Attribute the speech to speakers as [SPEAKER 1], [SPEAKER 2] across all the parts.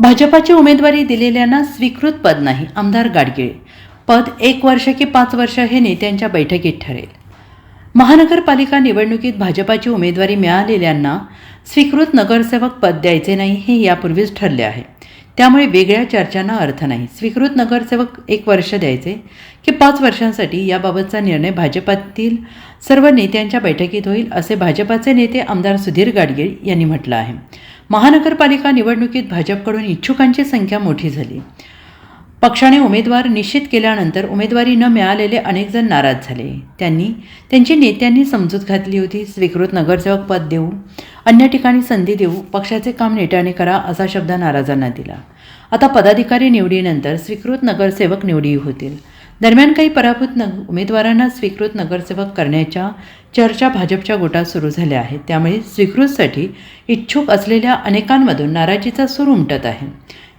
[SPEAKER 1] भाजपाची उमेदवारी दिलेल्यांना स्वीकृत पद नाही आमदार गाडगिळे. पद एक वर्ष की पाच वर्ष हे नेत्यांच्या बैठकीत ठरेल. महानगरपालिका निवडणुकीत भाजपाची उमेदवारी मिळालेल्यांना स्वीकृत नगरसेवक पद द्यायचे नाही हे यापूर्वीच ठरले आहे. त्यामुळे वेगळ्या चर्चांना अर्थ नाही. स्वीकृत नगरसेवक एक वर्ष द्यायचे की पाच वर्षांसाठी याबाबतचा निर्णय भाजपातील सर्व नेत्यांच्या बैठकीत होईल असे भाजपाचे नेते आमदार सुधीर गाडगीळ यांनी म्हटलं आहे. महानगरपालिका निवडणुकीत भाजपकडून इच्छुकांची संख्या मोठी झाली. पक्षाने उमेदवार निश्चित केल्यानंतर उमेदवारी न मिळालेले अनेकजण नाराज झाले. त्यांनी त्यांची नेत्यांनी समजूत घातली होती स्वीकृत नगरसेवक पद देऊ अन्य ठिकाणी संधी देऊ पक्षाचे काम नेटाने करा असा शब्द नाराजांना दिला. आता पदाधिकारी निवडीनंतर स्वीकृत नगरसेवक निवडी होतील. दरम्यान काही पराभूत न उमेदवारांना स्वीकृत नगरसेवक करण्याच्या चर्चा भाजपच्या गोटात सुरू झाल्या आहेत. त्यामुळे स्वीकृतसाठी इच्छुक असलेल्या अनेकांमधून नाराजीचा सूर उमटत आहे.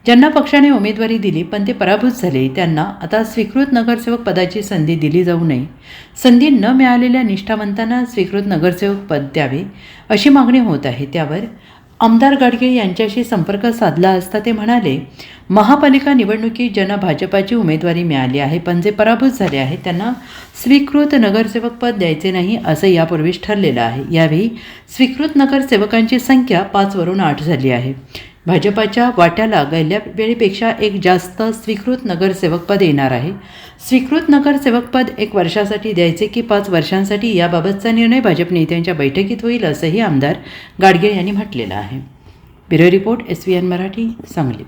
[SPEAKER 1] ज्यांना पक्षाने उमेदवारी दिली पण ते पराभूत झाले त्यांना आता स्वीकृत नगरसेवक पदाची संधी दिली जाऊ नये. संधी न मिळालेल्या निष्ठावंतांना स्वीकृत नगरसेवक पद द्यावे अशी मागणी होत आहे. त्यावर आमदार गाडगे यांच्याशी संपर्क साधला असता ते म्हणाले महापालिका निवडणुकीत ज्यांना भाजपाची उमेदवारी मिळाली आहे पण जे पराभूत झाले आहेत त्यांना स्वीकृत नगरसेवक पद द्यायचे नाही असं यापूर्वीच ठरलेलं आहे. यावेळी स्वीकृत नगरसेवकांची संख्या पाचवरून आठ झाली आहे. भाजपाच्या वाट्याला गेल्या वेळेपेक्षा एक जास्त स्वीकृत नगरसेवकपद येणार आहे. स्वीकृत नगरसेवकपद एक वर्षासाठी द्यायचे की पाच वर्षांसाठी याबाबतचा निर्णय भाजप नेत्यांच्या बैठकीत होईल असंही आमदार गाडगे यांनी म्हटलेलं आहे. Bureau report S V N Marathi Sangli.